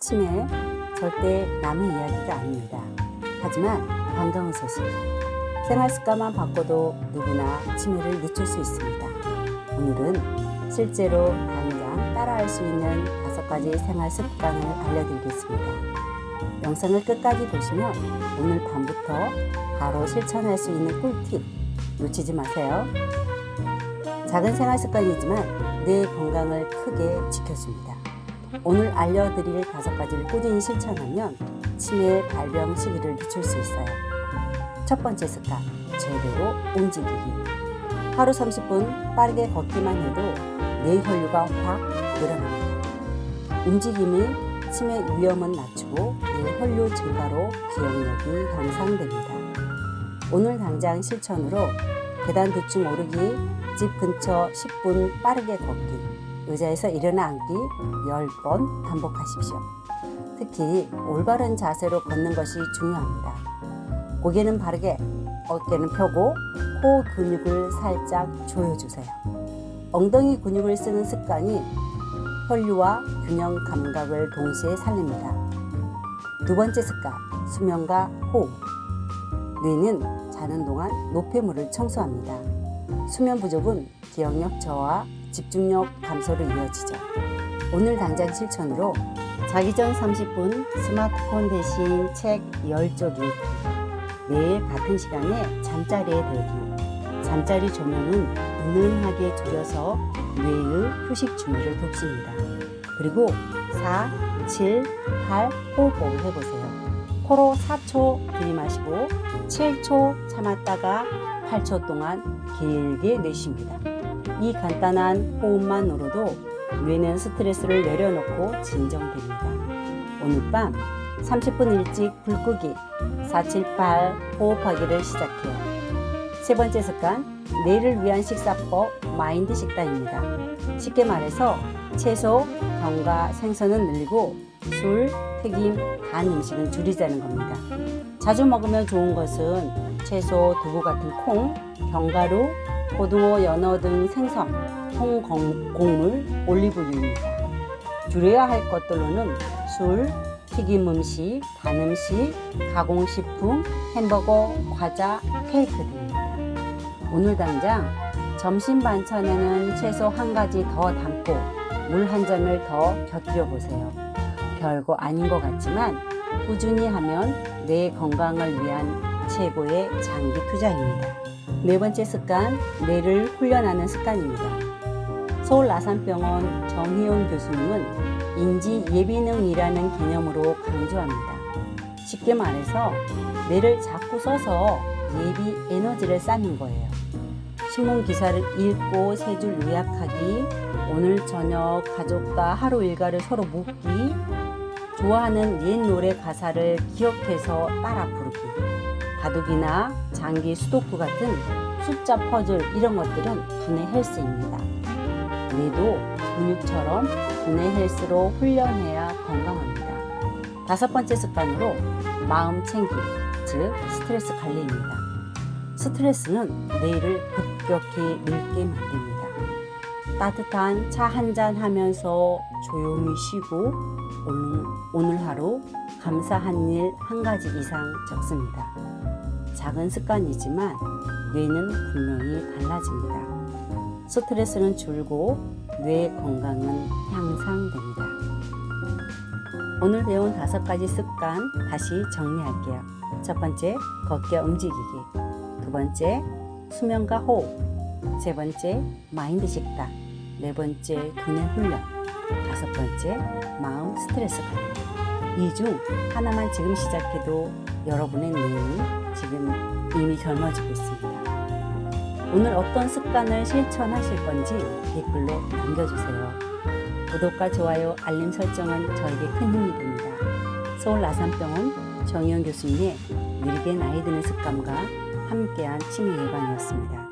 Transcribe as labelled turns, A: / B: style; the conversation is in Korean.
A: 치매 절대 남의 이야기가 아닙니다. 하지만 반가운 소식. 생활 습관만 바꿔도 누구나 치매를 늦출 수 있습니다. 오늘은 실제로 당장 따라할 수 있는 다섯 가지 생활 습관을 알려드리겠습니다. 영상을 끝까지 보시면 오늘 밤부터 바로 실천할 수 있는 꿀팁 놓치지 마세요. 작은 생활 습관이지만 내 건강을 크게 지켜줍니다. 오늘 알려드릴 다섯 가지를 꾸준히 실천하면 치매 발병 시기를 늦출 수 있어요. 첫 번째 습관, 제대로 움직이기. 하루 30분 빠르게 걷기만 해도 뇌 혈류가 확 늘어납니다. 움직임이 치매 위험은 낮추고 뇌 혈류 증가로 기억력이 향상됩니다. 오늘 당장 실천으로 계단 두 층 오르기, 집 근처 10분 빠르게 걷기, 의자에서 일어나 앉기 10번 반복하십시오. 특히 올바른 자세로 걷는 것이 중요합니다. 고개는 바르게, 어깨는 펴고 코 근육을 살짝 조여주세요. 엉덩이 근육을 쓰는 습관이 혈류와 균형 감각을 동시에 살립니다. 두 번째 습관, 수면과 호흡. 뇌는 자는 동안 노폐물을 청소합니다. 수면 부족은 기억력 저하, 집중력 감소로 이어지죠. 오늘 당장 실천으로 자기 전 30분 스마트폰 대신 책 10쪽 읽기. 매일 같은 시간에 잠자리에 들기. 잠자리 조명은 은은하게 줄여서 뇌의 휴식 준비를 돕습니다. 그리고 4, 7, 8 호흡법을 해보세요. 코로 4초 들이마시고 7초 참았다가 8초 동안 길게 내쉽니다. 이 간단한 호흡만으로도 뇌는 스트레스를 내려놓고 진정됩니다. 오늘 밤 30분 일찍 불 끄기 478 호흡하기를 시작해요. 세 번째 습관, 내일을 위한 식사법 마인드 식단입니다. 쉽게 말해서 채소, 견과, 생선은 늘리고 술, 튀김, 단 음식은 줄이자는 겁니다. 자주 먹으면 좋은 것은 채소, 두부 같은 콩, 견과류, 고등어, 연어 등 생선, 통곡물, 올리브유입니다. 줄여야 할 것들로는 술, 튀김 음식, 단 음식, 가공식품, 햄버거, 과자, 케이크 등입니다. 오늘 당장 점심 반찬에는 채소 한 가지 더 담고 물 한 잔을 더 곁들여 보세요. 별거 아닌 것 같지만 꾸준히 하면 뇌 건강을 위한 최고의 장기 투자입니다. 네 번째 습관, 뇌를 훈련하는 습관입니다. 서울 아산병원 정희용 교수님은 인지 예비능이라는 개념으로 강조합니다. 쉽게 말해서 뇌를 자꾸 써서 예비 에너지를 쌓는 거예요. 신문 기사를 읽고 세 줄 요약하기, 오늘 저녁 가족과 하루 일과를 서로 묻기, 좋아하는 옛 노래 가사를 기억해서 따라 부르기, 바둑이나 장기 수도쿠 같은 숫자 퍼즐 이런 것들은 두뇌 헬스입니다. 뇌도 근육처럼 두뇌 헬스로 훈련해야 건강합니다. 다섯 번째 습관으로 마음 챙기, 즉 스트레스 관리입니다. 스트레스는 뇌를 급격히 늙게 만듭니다. 따뜻한 차 한 잔 하면서 조용히 쉬고 오늘, 오늘 하루 감사한 일 한 가지 이상 적습니다. 작은 습관이지만 뇌는 분명히 달라집니다. 스트레스는 줄고 뇌 건강은 향상됩니다. 오늘 배운 다섯 가지 습관 다시 정리할게요. 첫 번째, 걷기와 움직이기. 두 번째, 수면과 호흡. 세 번째, 마인드 식단. 네 번째, 두뇌 훈련. 다섯 번째, 마음 스트레스 관리. 이 중 하나만 지금 시작해도 여러분의 뇌는 지금 이미 젊어지고 있습니다. 오늘 어떤 습관을 실천하실 건지 댓글로 남겨주세요. 구독과 좋아요, 알림 설정은 저에게 큰 힘이 됩니다. 서울 나산병원 정희영 교수님의 느리게 나이 드는 습관과 함께한 치매 예방이었습니다.